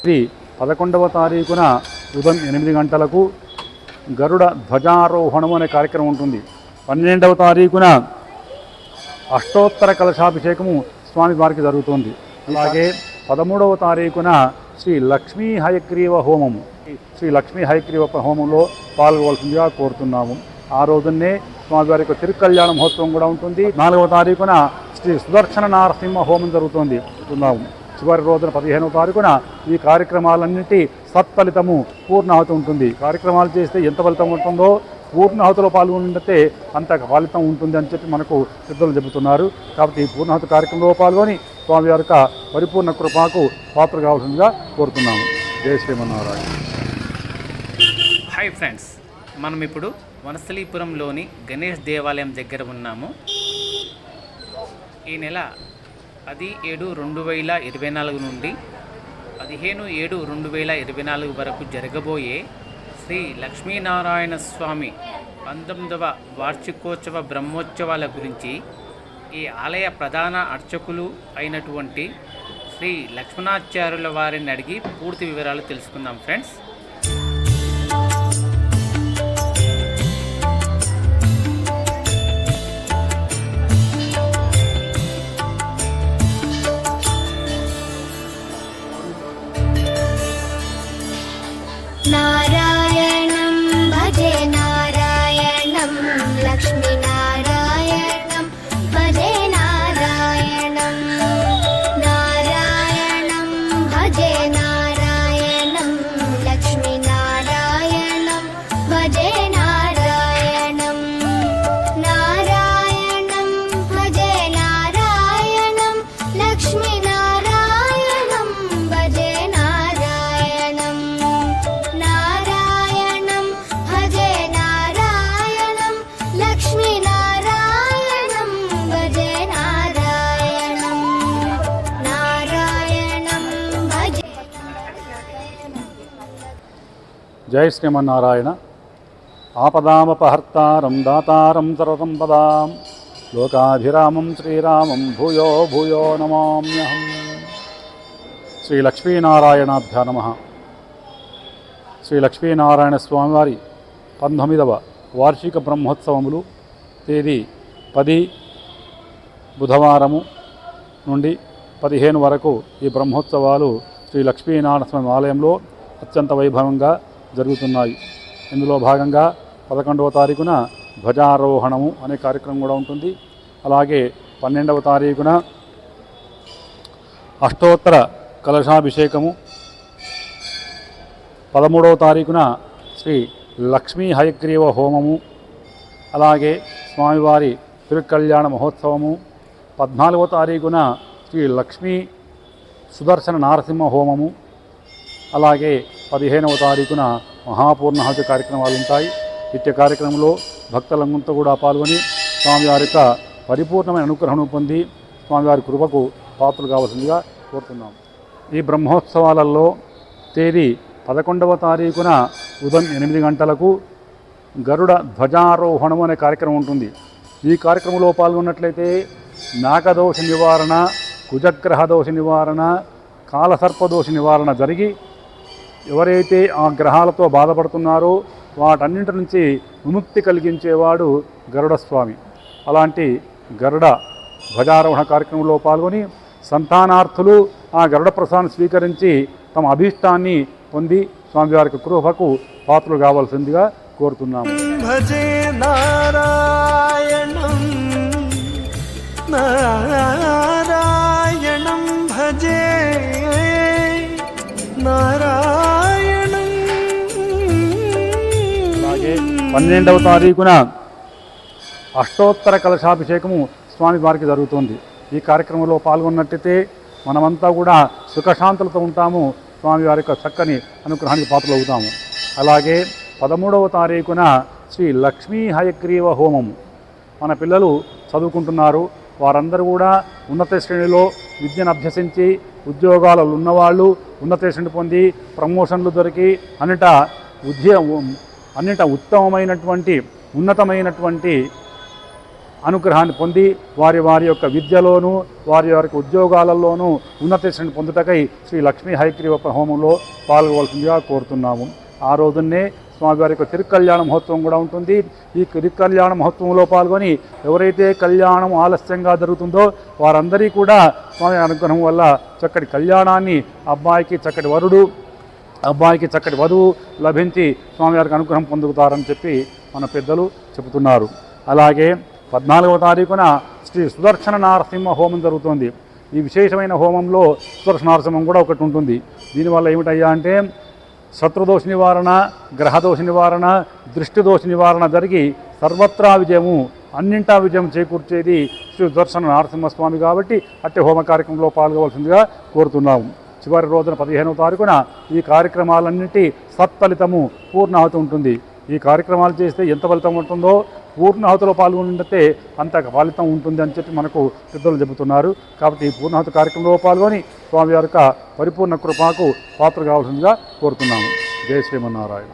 ఇది పదకొండవ తారీఖున ఉదయం ఎనిమిది గంటలకు గరుడ ధ్వజారోహణం అనే కార్యక్రమం ఉంటుంది. పన్నెండవ తారీఖున అష్టోత్తర కలశాభిషేకము స్వామి వారికి జరుగుతుంది. అలాగే పదమూడవ తారీఖున శ్రీ లక్ష్మీ హయగ్రీవ హోమము. శ్రీ లక్ష్మీ హయగ్రీవ హోమంలో పాల్గొవలసిందిగా కోరుతున్నాము. ఆ రోజునే స్వామివారి యొక్క తిరుకల్యాణ మహోత్సవం కూడా ఉంటుంది. నాలుగవ తారీఖున శ్రీ సుదర్శన నారసింహ హోమం జరుగుతుంది. ఉన్నాము చివరి రోజున పదిహేనవ తారీఖున ఈ కార్యక్రమాలన్నింటి సత్ఫలితము పూర్ణాహుతి ఉంటుంది. కార్యక్రమాలు చేస్తే ఎంత ఫలితం ఉంటుందో పూర్ణాహుతిలో పాల్గొంటే అంత ఫలితం ఉంటుంది అని చెప్పి మనకు సిద్ధులు చెబుతున్నారు. కాబట్టి ఈ పూర్ణాహుతి కార్యక్రమంలో పాల్గొని స్వామి యొక్క పరిపూర్ణ కృపకు పాత్ర కావాల్సిందిగా కోరుతున్నాము. జయ శ్రీమన్నారాయణ. హాయ్ ఫ్రెండ్స్ మనం ఇప్పుడు వనస్థలీపురంలోని గణేష్ దేవాలయం దగ్గర ఉన్నాము. ఈ నెల పది ఏడు రెండు వేల ఇరవై నాలుగు నుండి పదిహేను ఏడు రెండు వేల ఇరవై నాలుగు వరకు జరగబోయే శ్రీ లక్ష్మీనారాయణ స్వామి పంతొమ్మిదవ వార్షికోత్సవ బ్రహ్మోత్సవాల గురించి ఈ ఆలయ ప్రధాన అర్చకులు అయినటువంటి శ్రీ లక్ష్మణాచార్యుల వారిని అడిగి పూర్తి వివరాలు తెలుసుకుందాం ఫ్రెండ్స్. नारायणं लक्ष्मीनारायणं भजे नारायणं। नारायणं भजे नारायणं लक्ष्मीनारायणं भजे జై శ్రీమన్నారాయణ. ఆపదామపహర్తారం దాతారం తరతం పదాం. లోకాభిరామం శ్రీరామం భూయో భూయో నమామ్యహం. శ్రీ లక్ష్మీనారాయణాభ్యా నమ. శ్రీ లక్ష్మీనారాయణ స్వామివారి పంతొమ్మిదవ వార్షిక బ్రహ్మోత్సవములు తేదీ పది బుధవారము నుండి పదిహేను వరకు ఈ బ్రహ్మోత్సవాలు శ్రీ లక్ష్మీనారాయణ స్వామి ఆలయంలో అత్యంత వైభవంగా జరుగుతున్నాయి. ఇందులో భాగంగా పదకొండవ తారీఖున ధ్వజారోహణము అనే కార్యక్రమం కూడా ఉంటుంది. అలాగే పన్నెండవ తారీఖున అష్టోత్తర కలశాభిషేకము. పదమూడవ తారీఖున శ్రీ లక్ష్మీ హయగ్రీవ హోమము. అలాగే స్వామివారి తిరుకళ్యాణ మహోత్సవము. పద్నాలుగవ తారీఖున శ్రీ లక్ష్మీ సుదర్శన నారసింహ హోమము. అలాగే పదిహేనవ తారీఖున మహాపూర్ణాహుతి కార్యక్రమాలు ఉంటాయి. నిత్య కార్యక్రమంలో భక్తులంతా కూడా పాల్గొని స్వామివారి యొక్క పరిపూర్ణమైన అనుగ్రహం పొంది స్వామివారి కృపకు పాత్రలు కావాల్సిందిగా కోరుతున్నాం. ఈ బ్రహ్మోత్సవాలలో తేదీ పదకొండవ తారీఖున ఉదయం ఎనిమిది గంటలకు గరుడ ధ్వజారోహణం అనే కార్యక్రమం ఉంటుంది. ఈ కార్యక్రమంలో పాల్గొన్నట్లయితే నాగదోష నివారణ కుజగ్రహ దోష నివారణ కాలసర్పదోష నివారణ జరిగి ఎవరైతే ఆ గ్రహాలతో బాధపడుతున్నారో వాటన్నింటి నుంచి విముక్తి కలిగించేవాడు గరుడ స్వామి. అలాంటి గరుడ ధ్వజారోహణ కార్యక్రమంలో పాల్గొని సంతానార్థులు ఆ గరుడ ప్రసాదం స్వీకరించి తమ అభీష్టాన్ని పొంది స్వామివారికి కృపకు పాత్రలు కావాల్సిందిగా కోరుతున్నాము. భజే నారాయణం. పన్నెండవ తారీఖున అష్టోత్తర కలశాభిషేకము స్వామి వారికి జరుగుతుంది. ఈ కార్యక్రమంలో పాల్గొన్నట్టయితే మనమంతా కూడా సుఖశాంతులతో ఉంటాము. స్వామివారి యొక్క చక్కని అనుగ్రహానికి పాత్రలు అవుతాము అలాగే పదమూడవ తారీఖున శ్రీ లక్ష్మీ హయగ్రీవ హోమము మన పిల్లలు చదువుకుంటున్నారు. వారందరూ కూడా ఉన్నత శ్రేణిలో విద్యను అభ్యసించి ఉద్యోగాలలో ఉన్నవాళ్ళు ఉన్నత శ్రేణి పొంది ప్రమోషన్లు దొరికి అన్నిట ఉద్య అన్నిట ఉత్తమమైనటువంటి ఉన్నతమైనటువంటి అనుగ్రహాన్ని పొంది వారి వారి యొక్క విద్యలోనూ వారి వారికి ఉద్యోగాలలోనూ ఉన్నత శ్రేణి పొందుటకై శ్రీ లక్ష్మీ హైగ్రీవ హోమంలో పాల్గొవలసిందిగా కోరుతున్నాము. ఆ రోజున్నే స్వామివారి యొక్క తిరుకల్యాణ మహోత్సవం కూడా ఉంటుంది. ఈ తిరుకల్యాణ మహోత్సవంలో పాల్గొని ఎవరైతే కళ్యాణం ఆలస్యంగా జరుగుతుందో వారందరి కూడా స్వామి అనుగ్రహం వల్ల చక్కటి కళ్యాణాన్ని అబ్బాయికి చక్కటి వరుడు అబ్బాయికి చక్కటి వధువు లభించి స్వామివారికి అనుగ్రహం పొందుతారని చెప్పి మన పెద్దలు చెబుతున్నారు. అలాగే పద్నాలుగవ తారీఖున శ్రీ సుదర్శన నారసింహ హోమం జరుగుతుంది. ఈ విశేషమైన హోమంలో సుదర్శన నారసింహం కూడా ఒకటి ఉంటుంది. దీనివల్ల ఏమిటయ్యా అంటే శత్రుదోష నివారణ గ్రహదోష నివారణ దృష్టిదోష నివారణ జరిగి సర్వత్రా విజయము అన్నింటా విజయం చేకూర్చేది శ్రీ సుదర్శన నరసింహస్వామి కాబట్టి అట్టి హోమ కార్యక్రమంలో పాల్గొవలసిందిగా కోరుతున్నాము. చివరి రోజున పదిహేనవ తారీఖున ఈ కార్యక్రమాలన్నింటి సత్ఫలితము పూర్ణాహుతి ఉంటుంది. ఈ కార్యక్రమాలు చేస్తే ఎంత ఫలితం ఉంటుందో పూర్ణాహుతిలో పాల్గొనితే అంత ఫలితం ఉంటుంది అని చెప్పి మనకు పెద్దలు చెబుతున్నారు. కాబట్టి ఈ పూర్ణాహుతి కార్యక్రమంలో పాల్గొని స్వామి యొక్క పరిపూర్ణ కృపకు పాత్ర కావాల్సిందిగా కోరుతున్నాము. జయ శ్రీమన్నారాయణ.